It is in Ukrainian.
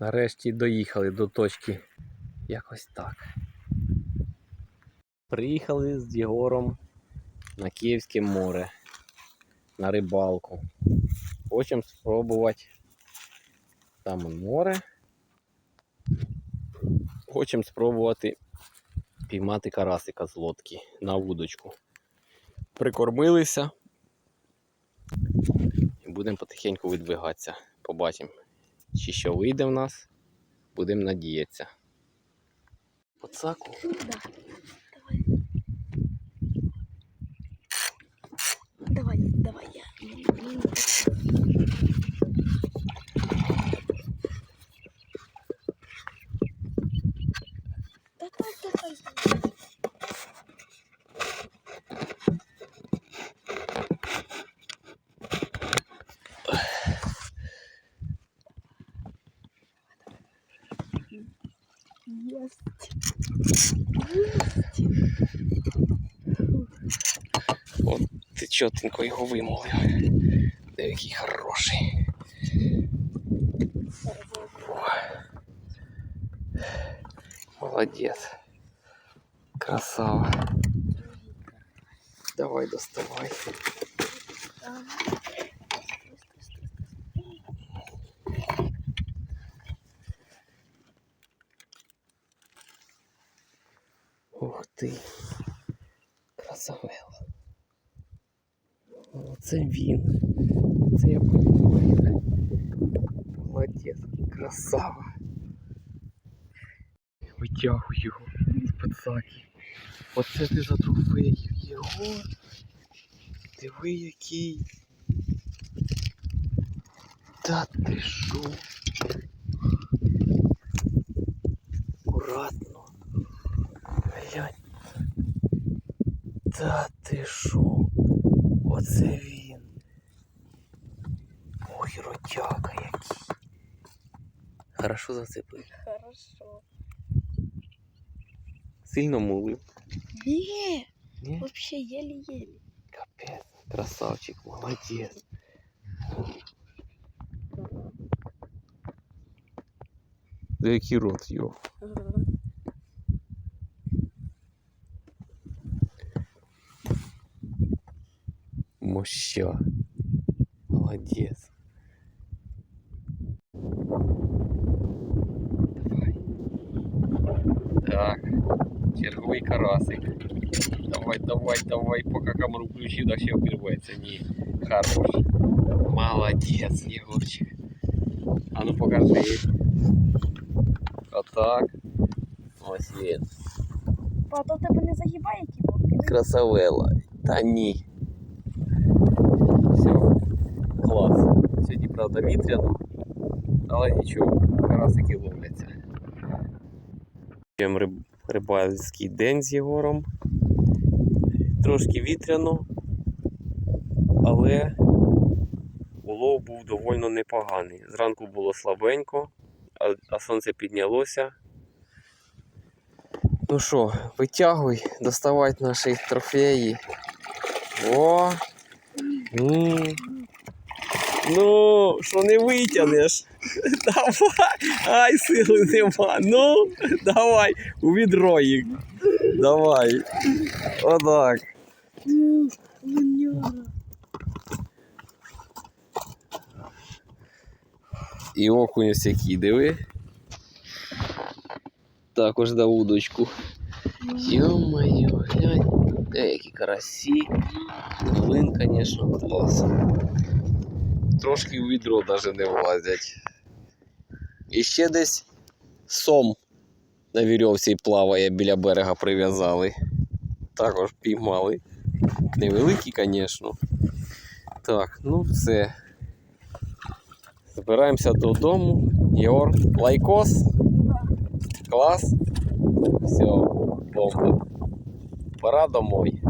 Нарешті доїхали до точки. Якось так. Приїхали з Єгором на Київське море на рибалку. Хочемо спробувати. Там море. Хочемо спробувати піймати карасика з лодки на вудочку. Прикормилися. І будемо потихеньку видвигатися. Побачимо, чи що вийде в нас. Будемо надіятися. Поцаку. Да. Есть. Ти чотенько його вимовив. Де який хороший. Молодець. Красава. Давай доставай. Ти. Красавела. Оце він. Це я понимаю. Молодець, красава. Витягуй його з пацаки. Оце ти затрофеїв його. Диви який. Та ти шо? Акуратно. Глянь. Та ти шо? Оце він. Ой, ротяка який. Хорошо зацепив. Хорошо. Сильно мулив. Не, Ні? вообще еле-еле. Капець. Красавчик, молодець. Да який рот його. Моща. Молодец. Давай. Так. Черговий карасик. Давай, давай, давай, поки камеру включив, так ще обірветься. Ні. Хорош. Молодець, Єгорчик. А ну покажи. Отак. Ось він. А то тебе не загибає типу? Красавела. Та ні. Клас. Сьогодні, правда, вітряно, але нічого, карасики ловляться. Рибальський день з Єгором. Трошки вітряно, але улов був доволі непоганий. Зранку було слабенько, а, а сонце піднялося. Ну що, витягуй, доставай наші трофеї. О! М. Ну, що не витягнеш? Давай! Ай, сили нема. Ну, давай, у відро їх. Давай. Отак. І окунь який, диви. Також дав удочку. Ё-моё, глянь, деякі карасі. Клин, звісно, клас. Трошки у відро навіть не влазять. І ще десь сом на вірьовці плаває біля берега прив'язали. Також піймали. Невеликі, звісно. Так, ну все. Збираємося додому. Єгор, лайкос. Клас. Все, бомба. Пора домой.